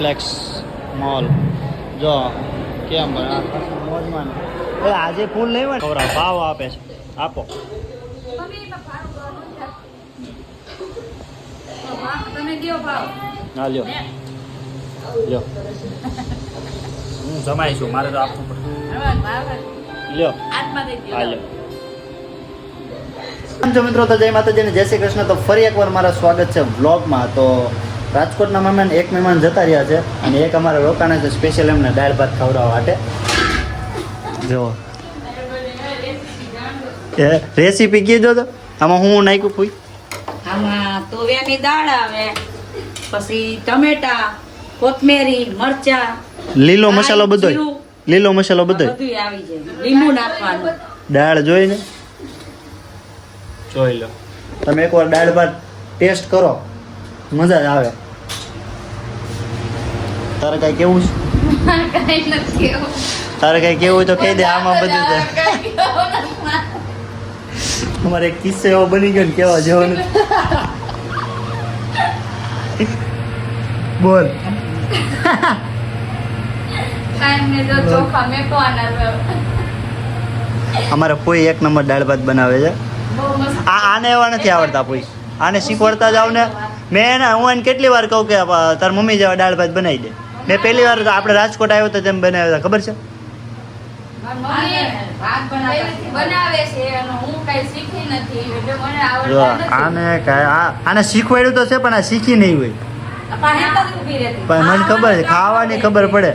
Flex mall જો, કેમ મોજમાં ને. આજે ફૂલ નહીં ને ખબર ભાવ આપે છે. આપો. હા, લ્યો. લ્યો. હું જમાઈ છું, મારે તો આપવું પડે. લ્યો. હા, લ્યો. મિત્રો, તો જય માતાજી જય શ્રી કૃષ્ણ. તો ફરી એકવાર મારા સ્વાગત છે વ્લોગમાં. તો રાજકોટના મહેમાન એક મહેમાન જતા રહ્યા છે અને એક અમારા રોકાણા છે સ્પેશિયલ એમને દાળ ભાત ખવડાવવા માટે. જો એ રેસીપી કીધો તો? આમાં હું નાખ્યું ફૂઈ આમાં તોવ્યાની દાળ આવે પછી ટમેટા કોથમેરી મરચા લીલો મસાલો બધો લીલો મસાલો બધો આવી જાય. લીંબુ નાખવાનું. દાળ જોઈને? જોઈ લો. તમે એકવાર દાળ ભાત ટેસ્ટ કરો. મજા જ આવે. તારે કઈ કેવું છે. તારે કઈ કેવું તો કહી દે આમાં બધું. અમારે એક કિસ્સો એવો બની ગયો ને કેવા જવાનું. બોલ. અમારે કોઈ એક નંબર દાળ ભાત બનાવે છે. આ આને એવા નથી આવડતા કોઈ. આને શીખવાડતા જાવ ને. મેં એને હું એને કેટલી વાર કહું કે તાર મમ્મી જેવા દાળ ભાત બનાવી દે. મેં પહેલી વાર આપણે રાજકોટ આવ્યો તો તેમ બનાવ્યા હતા. ખબર છે? આને આને શીખવાડ્યું તો છે પણ આ શીખી નહીં હોય. પણ મને ખબર છે ખાવાની ખબર પડે.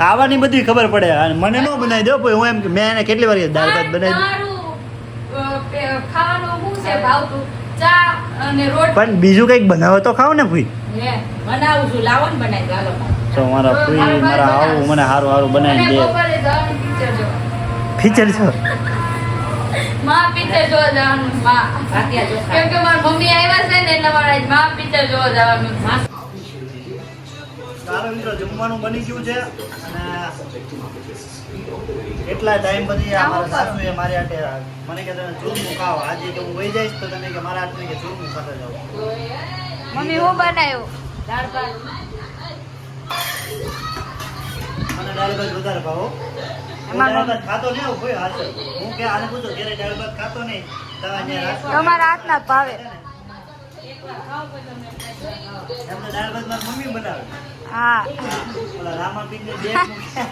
ખાવાની બધી ખબર પડે. મને ન બનાવી દો હું એમ મેં એને કેટલી વાર દાળ ભાત બનાવી પણ બીજું કંઈક બનાવો તો ખાવ ને ભાઈ. બનાવું છું. લાવો ને બનાવી. તો મારા ફ્રી મારા આવું મને સારું સારું બનાવી દે. ફીચર છો માં જોવા જવાનું, માં. કેમ કે મારી મમ્મી આવ્યા છે ને એટલે મારા માં picture જોવા જવાનું છે. સારો મિત્રો જમવાનું બની ગયું છે અને એટલા ટાઈમ પછી મારા સાસુએ મારી હાથે મને કે તમે ચૂરમું ખાવ આજે તો હું વહી જઈશ તો તમે કે મારા હાથની કે ચૂરમું ખાતા જાઓ મમ્મી હું બનાવ્યું દાળ ભાત મને દાળ ભાત વધારે ભાવો. ખાતો નહીં કોઈ હાથે. હું કે આને પૂછો ઘરે દાળ ભાત ખાતો નહીં તમે તમારા હાથના ભાવે. એમને દાળ ભાત મારી મમ્મી બનાવે. હા. ઓલા રામાપીરની દેગ મૂકી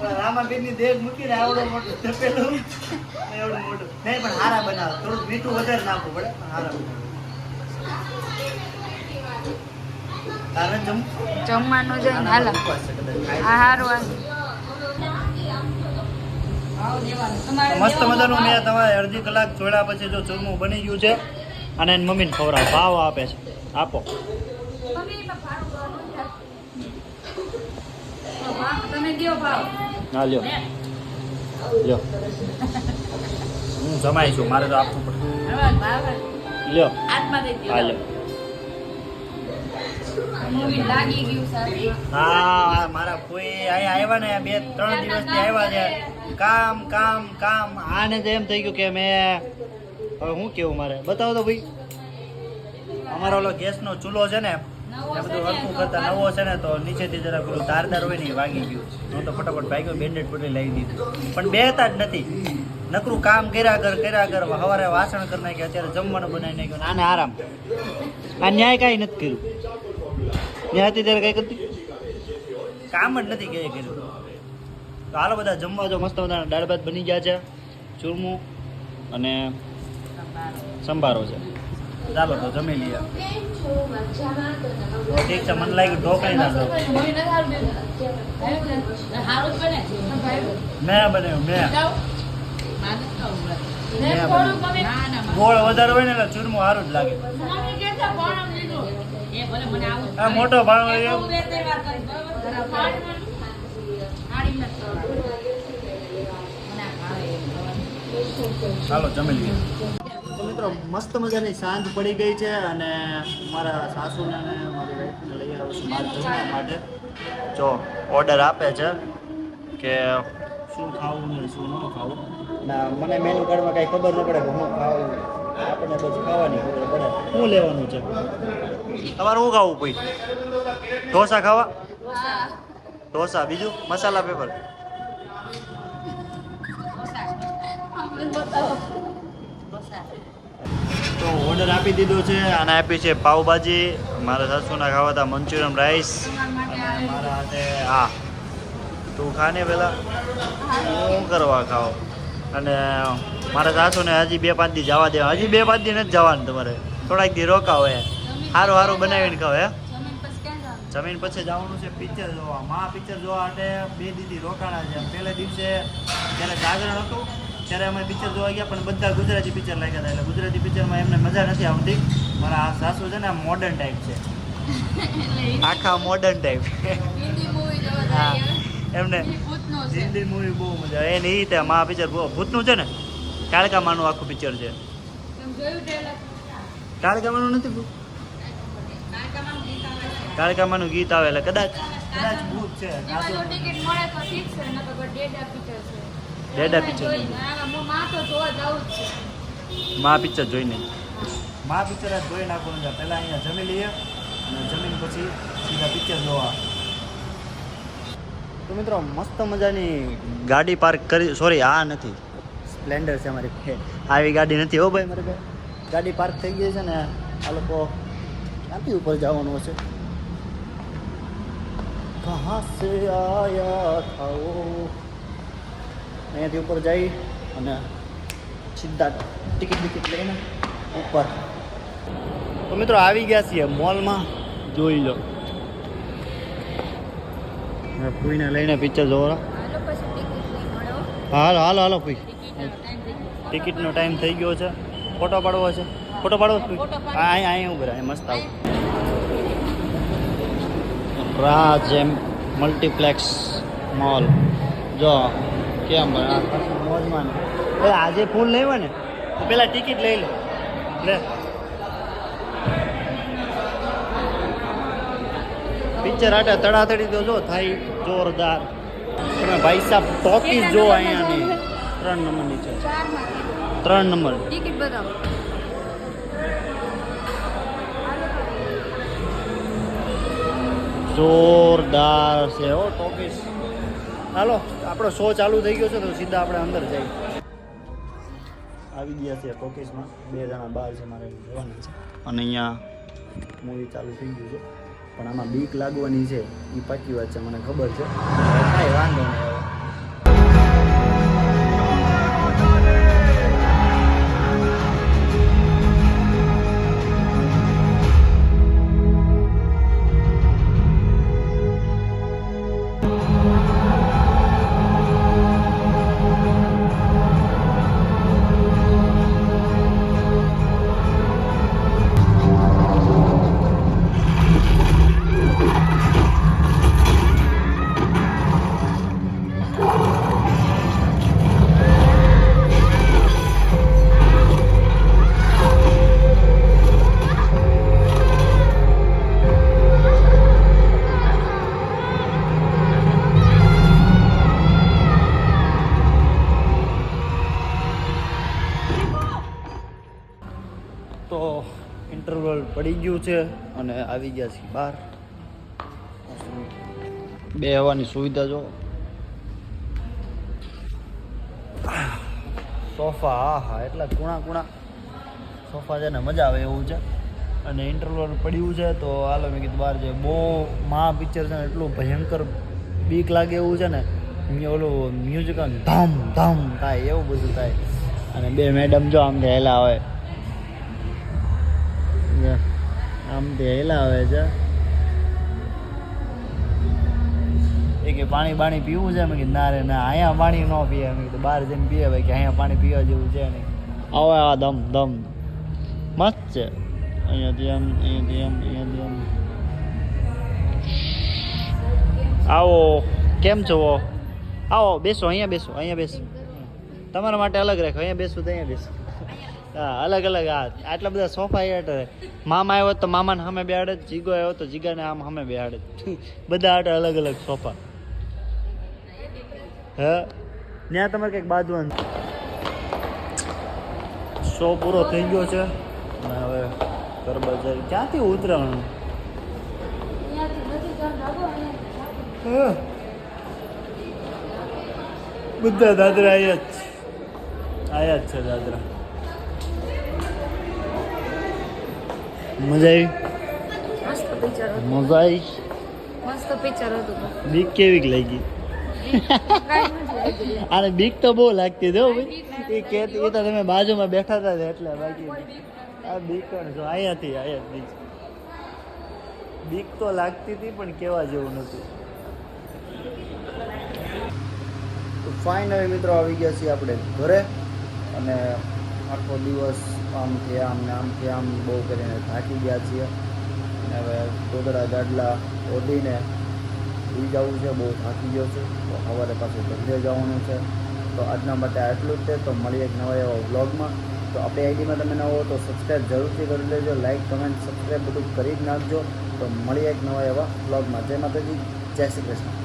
ઓલા રામાપીરની દેગ મૂકીને આવડો મોટો તપેલું એવડું મોટું. નહીં પણ હારા બનાવે. થોડું મીઠું વધારે નાખવું પડે પણ હારા બનાવે તારે જમ જમવાનું જઈને હાલો. આ હારું મસ્ત મજાનું મેં તમારે અડધી કલાક જોડા પછી જો ચૂરમું બની ગયું છે અને એની મમ્મીને ખવડાવ. ભાવ આપે છે. આપો. હા લ્યો. લ્યો. હું જમાઈ છું. મારે તો આપવું પડે. લ્યો. હા લ્યો. હા મારા કોઈ અહીંયા આવ્યા ને બે ત્રણ દિવસથી આવ્યા છે. કામ કામ કામ. આને તો એમ થઈ ગયું કે મેં હવે કેવું મારે? બતાવો તો ભાઈ. અમારો ઓલો ગેસનો ચૂલો છે ને એ બધું હરખું કરતા નવો છે ને તો નીચેથી જરા પેલું તારદાર હોય ને એ વાગી ગયું. હું તો ફટાફટ ભાગ્યો બેન્ડેડ પટી લાવી દીધું. પણ બેતા જ નથી. નકરું કામ કર્યા કર કર્યા કર સવારે વાસણ કરી નાખ્યા અત્યારે જમવાનું બનાવી નાખ્યું આને આરામ. આ ન્યાય કાંઈ નથી કર્યું. ન્યાય હતી ત્યારે કઈ કરતી? કામ જ નથી કે કર્યું. તો હાલો બધા જમવા જો મસ્ત બધા દાળ ભાત બની ગયા છે. ચૂરમું અને સંભારો છે. ચાલો તો જમી લઈએ. ઠીક છે મને લાગ્યું ઢોકળી ના દો હારું મેં બનાવ્યું મેં. ગોળ વધારે હોય ને એટલે ચૂરમું સારું જ લાગે. આ મોટો ભાવ ચાલો જમી લઈએ. તો મિત્રો મસ્ત મજાની સાંજ પડી ગઈ છે અને મારા સાસુને અને મારી વાઈફને લઈ આવ્યો છું બહાર જમવા માટે. જો ઓર્ડર આપે છે કે શું ખાવું ને શું ન ખાવું. ના મને મેનુ કાર્ડમાં કાંઈ ખબર ન પડે કે હું ખાવું. આપણને પછી ખાવાની ખબર પડે. શું લેવાનું છે? તમારે શું ખાવું પછી ઢોસા ખાવા? ઢોસા. બીજું? મસાલા પેપર તો ઓર્ડર આપી દીધો છે અને આપી છે પાવભાજી મારા સાસુના ખાવા હતા મંચુરિયન રાઈસ. મારા હાથે, હા. તું ખાને પેલા? શું કરવા ખાવ? અને મારા સાસુને હજી બે પાંચ દી જવા દેવા. હજી બે પાંચ દી નથી જવાનું તમારે. થોડાક દી રોકાવો એ. સારું સારું બનાવીને ખાવ હે? જમીન પછી જવાનું? છે પિક્ચર જોવા. મા પિક્ચર જોવા માટે બે દીદી રોકાણા છે. પહેલે દિવસે જ્યારે જાગરણ હતું ત્યારે અમે પિક્ચર જોવા ગયા પણ બધા ગુજરાતી પિક્ચર લાગ્યા હતા. એટલે ગુજરાતી પિક્ચરમાં એમને મજા નથી આવતી. મારા આ સાસુ છે ને મોડર્ન ટાઈપ છે. આખા મોડર્ન ટાઈપ હા. એમને હિન્દી મૂવી બહુ મજા આવે. એને એ રીતે મા પિક્ચર બહુ ભૂતનું છે ને? કાળકા માનું આખું પિક્ચર છે. કાળકા માનું નથી ભૂત? માનું ગીત આવે એટલે કદાચ કદાચ ભૂત છે. એમાં જો ટિકિટ મળે તો ઠીક છે ન તો ડેડા પિક્ચરમાં તો જોવા જાઉં જ છે. મા પિક્ચર જોઈને. મા પિક્ચર જ જોઈ નાખવાનું છે. પહેલાં અહીંયા જમી લઈએ અને જમીન પછી સીધા પિક્ચર જોવા. તો મિત્રો મસ્ત મજાની ગાડી પાર્ક કરી સોરી આ નથી. સ્પ્લેન્ડર છે અમારી આવી ગાડી નથી હો ભાઈ મારી પાસે. ગાડી પાર્ક થઈ ગઈ છે ને, આ લોકો ગાંધી ઉપર જવાનું હશે? કહા સે આયા થાઓ? અહીંયાથી ઉપર જઈ અને સીધા ટિકિટ બિકિટ લઈને ઉપર. તો મિત્રો આવી ગયા છીએ મોલમાં. જોઈ લો. હવે લઈને પિક્ચર જોવા હાલો હાલો હાલો ફૂઈ ટિકિટનો ટાઈમ થઈ ગયો. છે. ફોટો પાડવો છે. ફોટો પાડવો છે હા અહીંયા અહીંયા ઊભા રહે, મસ્ત આવું. રાજ એમ મલ્ટીપ્લેક્સ મોલ જો કેમ મોજમાં આજે ફૂલ લેવા ને પહેલાં પેલા ટિકિટ લઈ લો. લે. પિક્ચર રાડા તડાતડી તો જો થાય જોરદાર. તમે ભાઈ સાહેબ ટોકીસ જો અહીંયાની. ત્રણ નંબરની છે. ત્રણ નંબર. ટિકિટ બતાવો. જોરદાર છે હો ટોકીસ. હાલો આપણો શો ચાલુ થઈ ગયો છે તો સીધા આપણે અંદર જઈએ. આવી ગયા છે ટોકીસમાં. બે જણા બહાર છે મારે જોવાના છે. અને અહીંયા મૂવી ચાલુ થઈ ગયું છે. પણ આમાં બીક લાગવાની છે એ પાકી વાત છે, મને ખબર છે. કાંઈ વાંધો નહીં છે અને આવી ગયા છીએ બહાર. બે હવાની સુવિધા જો. સોફા હા હા એટલા કુણા કુણા. સોફા છે ને મજા આવે એવું છે. અને ઇન્ટરવલ પડ્યું છે તો હાલો મેં કીધું બહાર છે બહુ મા પિક્ચર છે ને એટલું ભયંકર બીક લાગે એવું છે ને. ઓલું મ્યુઝિક ધમ ધમ થાય એવું બધું થાય. અને બે મેડમ જો આમ હેલા હોય આમ હેલા આવે છે. એ કે પાણી બાણી પીવું છે? મેં કીધું, ના રે, ના, અહીંયા પાણી ન પીએ. મેં કીધું, બહાર જઈને પીએ ભાઈ, કે અહીંયા પાણી પીવા જેવું છે નહીં. આવો આ દમ દમ. મસ્ત છે. અહીંયાથી આમ અહીંયાથી આમ અહીંયાથી આમ. આવો, કેમ છો? આવો, બેસો, અહીંયા બેસો અહીંયા બેસો. તમારા માટે અલગ રાખો, અહીંયા બેસું તો અહીંયા બેસું. અલગ અલગ આ આટલા બધા સોફા હેઠળ મામા આવ્યો તો મામાને સામે બેહાડે, જીગો આવ્યો તો જીગાને આમ સામે બેહાડે. બધા આટલા અલગ અલગ સોફા હે? ત્યાં તમારે કંઈક બાંધવાનું શો પૂરો થઈ ગયો છે. અને હવે ગરબા જાય ક્યાંથી ઉતરાણ? હા. બધા દાદરા આયા જ આવ્યા જ છે દાદરા. મજા આવી? મસ્ત પિક્ચર હતું. મજા આવી? મસ્ત પિક્ચર હતું બીક કેવીક લાગી? નથી બીક તો બહુ લાગતી હતી હો ભાઈ. એ કે એ તો તમે બાજુમાં બેઠા હતા એટલે બાકી આ બીક પણ જો અહીંયાથી આયા બીક. બીક તો લાગતી હતી પણ કેવા જેવું નથી. તો ફાઇનલી મિત્રો આવી ગયા છીએ આપણે ઘરે અને આખો દિવસ આમથી આમ ને આમ કે આમ બહુ કરીને થાકી ગયા છીએ. અને હવે ગોદડા ગાડલા, ઓઢીને સુઈ જવું છે, બહુ થાકી ગયો છે. તો સવારે પાછું ધંધે જવાનું છે. તો આજના માટે આટલું જ છે. તો મળીએ એક નવા એવા વ્લોગમાં. તો આપણી આઈડીમાં તમે નવો તો સબસ્ક્રાઈબ જરૂરથી કરી લેજો. લાઈક કમેન્ટ સબસ્ક્રાઈબ બધું કરી જ નાખજો. તો મળીએ એક નવા એવા વ્લોગમાં. જય માતાજી. જય શ્રી કૃષ્ણ.